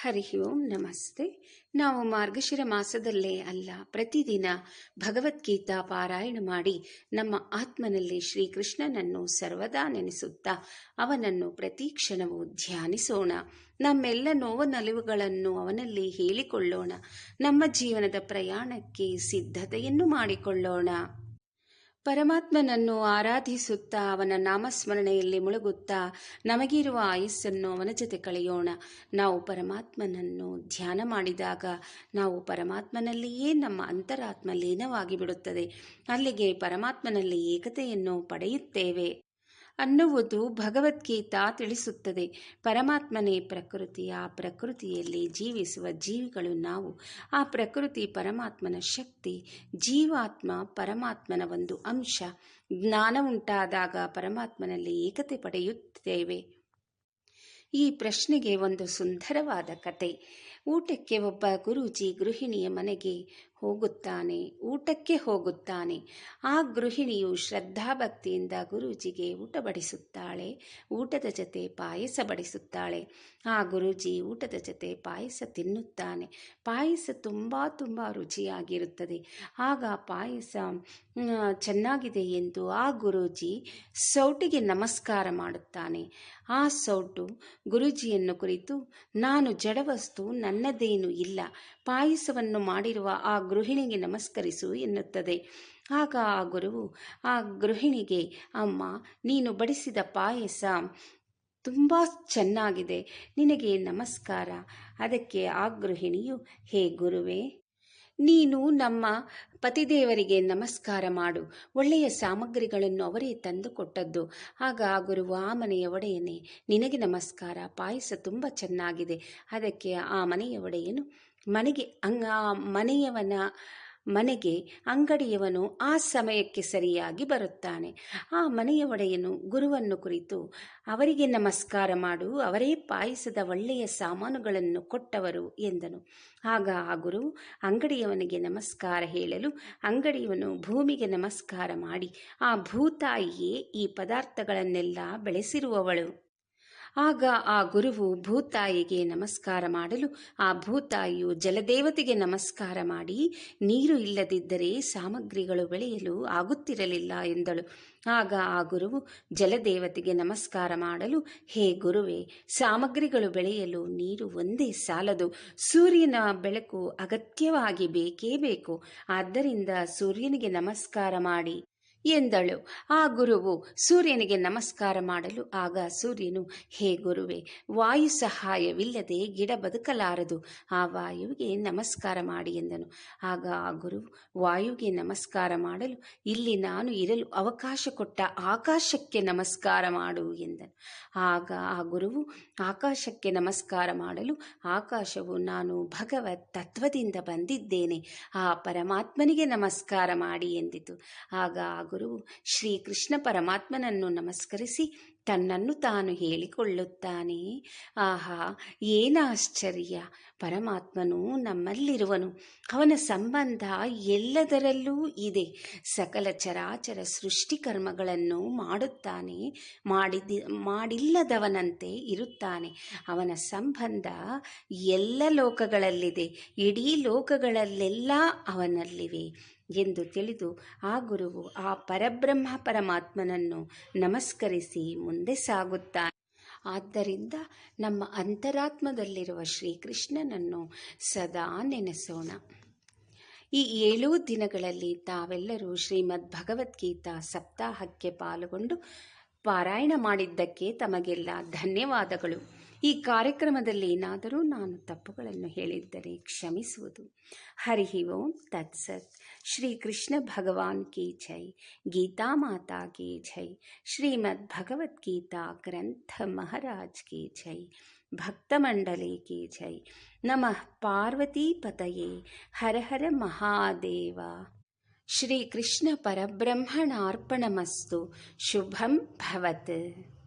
ಹರಿ ಓಂ ನಮಸ್ತೆ. ನಾವು ಮಾರ್ಗಶಿರ ಮಾಸದಲ್ಲೇ ಅಲ್ಲ, ಪ್ರತಿದಿನ ಭಗವದ್ಗೀತಾ ಪಾರಾಯಣ ಮಾಡಿ ನಮ್ಮ ಆತ್ಮನಲ್ಲಿ ಶ್ರೀಕೃಷ್ಣನನ್ನು ಸರ್ವದಾ ನೆನೆಸುತ್ತಾ ಅವನನ್ನು ಪ್ರತಿ ಕ್ಷಣವೂ ಧ್ಯಾನಿಸೋಣ. ನಮ್ಮೆಲ್ಲ ನೋವು ನಲಿವುಗಳನ್ನು ಅವನಲ್ಲಿ ಹೇಳಿಕೊಳ್ಳೋಣ. ನಮ್ಮ ಜೀವನದ ಪ್ರಯಾಣಕ್ಕೆ ಸಿದ್ಧತೆಯನ್ನು ಮಾಡಿಕೊಳ್ಳೋಣ. ಪರಮಾತ್ಮನನ್ನು ಆರಾಧಿಸುತ್ತಾ ಅವನ ನಾಮಸ್ಮರಣೆಯಲ್ಲಿ ಮುಳುಗುತ್ತಾ ನಮಗಿರುವ ಆಯಸ್ಸನ್ನು ಅವನ ಜೊತೆ ಕಳೆಯೋಣ. ನಾವು ಪರಮಾತ್ಮನನ್ನು ಧ್ಯಾನ ಮಾಡಿದಾಗ ನಾವು ಪರಮಾತ್ಮನಲ್ಲಿಯೇ ನಮ್ಮ ಅಂತರಾತ್ಮ ಲೀನವಾಗಿ ಬಿಡುತ್ತದೆ ಅಲ್ಲಿಗೆ ಪರಮಾತ್ಮನಲ್ಲಿ ಏಕತೆಯನ್ನು ಪಡೆಯುತ್ತೇವೆ. ಅನ್ನುವುದು ಭಗವದ್ಗೀತಾ ತಿಳಿಸುತ್ತದೆ. ಪರಮಾತ್ಮನೇ ಪ್ರಕೃತಿ ಆ ಪ್ರಕೃತಿಯಲ್ಲಿ ಜೀವಿಸುವ ಜೀವಿಗಳು ನಾವು. ಆ ಪ್ರಕೃತಿ ಪರಮಾತ್ಮನ ಶಕ್ತಿ, ಜೀವಾತ್ಮ ಪರಮಾತ್ಮನ ಒಂದು ಅಂಶ. ಜ್ಞಾನ ಉಂಟಾದಾಗ ಪರಮಾತ್ಮನಲ್ಲಿ ಏಕತೆ ಪಡೆಯುತ್ತೇವೆ. ಈ ಪ್ರಶ್ನೆಗೆ ಒಂದು ಸುಂದರವಾದ ಕತೆ. ಊಟಕ್ಕೆ ಒಬ್ಬ ಗುರೂಜಿ ಗೃಹಿಣಿಯ ಮನೆಗೆ ಹೋಗುತ್ತಾನೆ, ಊಟಕ್ಕೆ ಹೋಗುತ್ತಾನೆ. ಆ ಗೃಹಿಣಿಯು ಶ್ರದ್ಧಾಭಕ್ತಿಯಿಂದ ಗುರೂಜಿಗೆ ಊಟ ಬಡಿಸುತ್ತಾಳೆ, ಊಟದ ಜೊತೆ ಪಾಯಸ ಬಡಿಸುತ್ತಾಳೆ. ಆ ಗುರೂಜಿ ಊಟದ ಜೊತೆ ಪಾಯಸ ತಿನ್ನುತ್ತಾನೆ. ಪಾಯಸ ತುಂಬ ತುಂಬ ರುಚಿಯಾಗಿರುತ್ತದೆ. ಆಗ ಪಾಯಸ ಚೆನ್ನಾಗಿದೆ ಎಂದು ಆ ಗುರೂಜಿ ಸೌಟಿಗೆ ನಮಸ್ಕಾರ ಮಾಡುತ್ತಾನೆ. ಆ ಸೌಟು ಗುರೂಜಿಯನ್ನು ಕುರಿತು, ನಾನು ಜಡವಸ್ತು ನನ್ನದೇನು ಇಲ್ಲ. ಪಾಯಸವನ್ನು ಮಾಡಿರುವ ಆ ಗೃಹಿಣಿಗೆ ನಮಸ್ಕರಿಸು ಎನ್ನುತ್ತದೆ. ಆಗ ಆ ಗುರುವು, ಆ ಗೃಹಿಣಿಗೆ, ಅಮ್ಮ, ನೀನು ಬಡಿಸಿದ ಪಾಯಸ ತುಂಬ ಚೆನ್ನಾಗಿದೆ. ನಿನಗೆ ನಮಸ್ಕಾರ. ಅದಕ್ಕೆ ಆ ಗೃಹಿಣಿಯು, ಹೇ ಗುರುವೇ ನೀನು ನಮ್ಮ ಪತಿದೇವರಿಗೆ ನಮಸ್ಕಾರ ಮಾಡು. ಒಳ್ಳೆಯ ಸಾಮಗ್ರಿಗಳನ್ನು ಅವರೇ ತಂದು ಕೊಟ್ಟದ್ದು. ಆಗ ಗುರುವ ಆ ಮನೆಯ ಒಡೆಯನೇ, ನಿನಗೆ ನಮಸ್ಕಾರ. ಪಾಯಸ ತುಂಬ ಚೆನ್ನಾಗಿದೆ. ಅದಕ್ಕೆ ಆ ಮನೆಯ ಒಡೆಯನು, ಮನೆಗೆ ಅಂಗ ಮನೆಯವನ ಮನೆಗೆ ಅಂಗಡಿಯವನು ಆ ಸಮಯಕ್ಕೆ ಸರಿಯಾಗಿ ಬರುತ್ತಾನೆ. ಆ ಮನೆಯ ಒಡೆಯನು ಗುರುವನ್ನು ಕುರಿತು, ಅವರಿಗೆ ನಮಸ್ಕಾರ ಮಾಡು, ಅವರೇ ಪಾಯಸದ ಒಳ್ಳೆಯ ಸಾಮಾನುಗಳನ್ನು ಕೊಟ್ಟವರು ಎಂದನು. ಆಗ ಆ ಗುರು, ಅಂಗಡಿಯವನಿಗೆ ನಮಸ್ಕಾರ ಹೇಳಲು, ಅಂಗಡಿಯವನು ಭೂಮಿಗೆ ನಮಸ್ಕಾರ ಮಾಡಿ, ಆ ಭೂತಾಯಿಯೇ ಈ ಪದಾರ್ಥಗಳನ್ನೆಲ್ಲ ಬೆಳೆಸಿರುವವಳು. ಆಗ ಆ ಗುರುವು ಭೂತಾಯಿಗೆ ನಮಸ್ಕಾರ ಮಾಡಲು ಆ ಭೂತಾಯಿಯು ಜಲದೇವತೆಗೆ ನಮಸ್ಕಾರ ಮಾಡಿ, ನೀರು ಇಲ್ಲದಿದ್ದರೆ ಸಾಮಗ್ರಿಗಳು ಬೆಳೆಯಲು ಆಗುತ್ತಿರಲಿಲ್ಲ ಎಂದಳು. ಆಗ ಆ ಗುರುವು ಜಲದೇವತೆಗೆ ನಮಸ್ಕಾರ ಮಾಡಲು, ಹೇ ಗುರುವೇ, ಸಾಮಗ್ರಿಗಳು ಬೆಳೆಯಲು ನೀರು ಒಂದೇ ಸಾಲದು, ಸೂರ್ಯನ ಬೆಳಕು ಅಗತ್ಯವಾಗಿ ಬೇಕೇ ಬೇಕು, ಆದ್ದರಿಂದ ಸೂರ್ಯನಿಗೆ ನಮಸ್ಕಾರ ಮಾಡಿ. ಎಂದಳು. ಆ ಗುರುವು ಸೂರ್ಯನಿಗೆ ನಮಸ್ಕಾರ ಮಾಡಲು, ಆಗ ಸೂರ್ಯನು, ಹೇ ಗುರುವೆ, ವಾಯು ಸಹಾಯವಿಲ್ಲದೆ ಗಿಡ ಬದುಕಲಾರದು. ಆ ವಾಯುವಿಗೆ ನಮಸ್ಕಾರ ಮಾಡಿ ಎಂದನು. ಆಗ ಆ ಗುರುವು, ವಾಯುವಿಗೆ ನಮಸ್ಕಾರ ಮಾಡಲು ಇಲ್ಲಿ ನಾನು ಇರಲು ಅವಕಾಶ ಕೊಟ್ಟ ಆಕಾಶಕ್ಕೆ ನಮಸ್ಕಾರ ಮಾಡು ಎಂದನು. ಆಗ ಆ ಗುರುವು, ಆಕಾಶಕ್ಕೆ ನಮಸ್ಕಾರ ಮಾಡಲು ಆಕಾಶವು ನಾನು ಭಗವತ್ ತತ್ವದಿಂದ ಬಂದಿದ್ದೇನೆ. ಆ ಪರಮಾತ್ಮನಿಗೆ ನಮಸ್ಕಾರ ಮಾಡಿ ಎಂದಿತು. ಆಗ ಆ ಗುರುವು ಶ್ರೀಕೃಷ್ಣ ಪರಮಾತ್ಮನನ್ನು ನಮಸ್ಕರಿಸಿ ತನ್ನನ್ನು ತಾನು ಹೇಳಿಕೊಳ್ಳುತ್ತಾನೆ. ಆಹಾ, ಏನ ಆಶ್ಚರ್ಯ. ಪರಮಾತ್ಮನು ನಮ್ಮಲ್ಲಿರುವನು. ಅವನ ಸಂಬಂಧ ಎಲ್ಲದರಲ್ಲೂ ಇದೆ. ಸಕಲ ಚರಾಚರ ಸೃಷ್ಟಿಕರ್ಮಗಳನ್ನು ಮಾಡುತ್ತಾನೆ. ಮಾಡಿದ, ಮಾಡಿಲ್ಲದವನಂತೆ ಇರುತ್ತಾನೆ. ಅವನ ಸಂಬಂಧ ಎಲ್ಲ ಲೋಕಗಳಲ್ಲಿದೆ. ಇಡೀ ಲೋಕಗಳಲ್ಲೆಲ್ಲ ಅವನಲ್ಲಿವೆ ಎಂದು ತಿಳಿದು ಆ ಗುರುವು ಆ ಪರಬ್ರಹ್ಮ ಪರಮಾತ್ಮನನ್ನು ನಮಸ್ಕರಿಸಿ ಮುಂದೆ ಸಾಗುತ್ತಾನೆ ಆದ್ದರಿಂದ ನಮ್ಮ ಅಂತರಾತ್ಮದಲ್ಲಿರುವ ಶ್ರೀಕೃಷ್ಣನನ್ನು ಸದಾ ನೆನೆಸೋಣ. ಈ ಏಳು ದಿನಗಳಲ್ಲಿ ತಾವೆಲ್ಲರೂ ಶ್ರೀಮದ್ ಭಗವದ್ಗೀತಾ ಸಪ್ತಾಹಕ್ಕೆ ಪಾಲ್ಗೊಂಡು ಪಾರಾಯಣ ಮಾಡಿದ್ದಕ್ಕೆ ತಮಗೆಲ್ಲ ಧನ್ಯವಾದಗಳು. ಈ ಕಾರ್ಯಕ್ರಮದಲ್ಲಿ ಏನಾದರೂ ನಾನು ತಪ್ಪುಗಳನ್ನು ಹೇಳಿದ್ದರೆ ಕ್ಷಮಿಸುವುದು. ಹರಿ ಓಂ ತತ್ಸತ್. ಶ್ರೀ ಕೃಷ್ಣ ಭಗವಾನ್ ಕಿ ಜೈ. ಗೀತಾ ಮಾತಾ ಕಿ ಜೈ. ಶ್ರೀಮದ್ ಭಗವದ್ಗೀತಾ ಗ್ರಂಥ ಮಹಾರಾಜ್ ಕಿ ಜೈ. ಭಕ್ತಮಂಡಲೇ ಕಿ ಜೈ. ನಮಃ ಪಾರ್ವತೀಪತಯೇ ಹರ ಹರ ಮಹಾದೇವ. ಶ್ರೀಕೃಷ್ಣ ಪರಬ್ರಹ್ಮಣಾರ್ಪಣಮಸ್ತು. ಶುಭಂ ಭವತ್.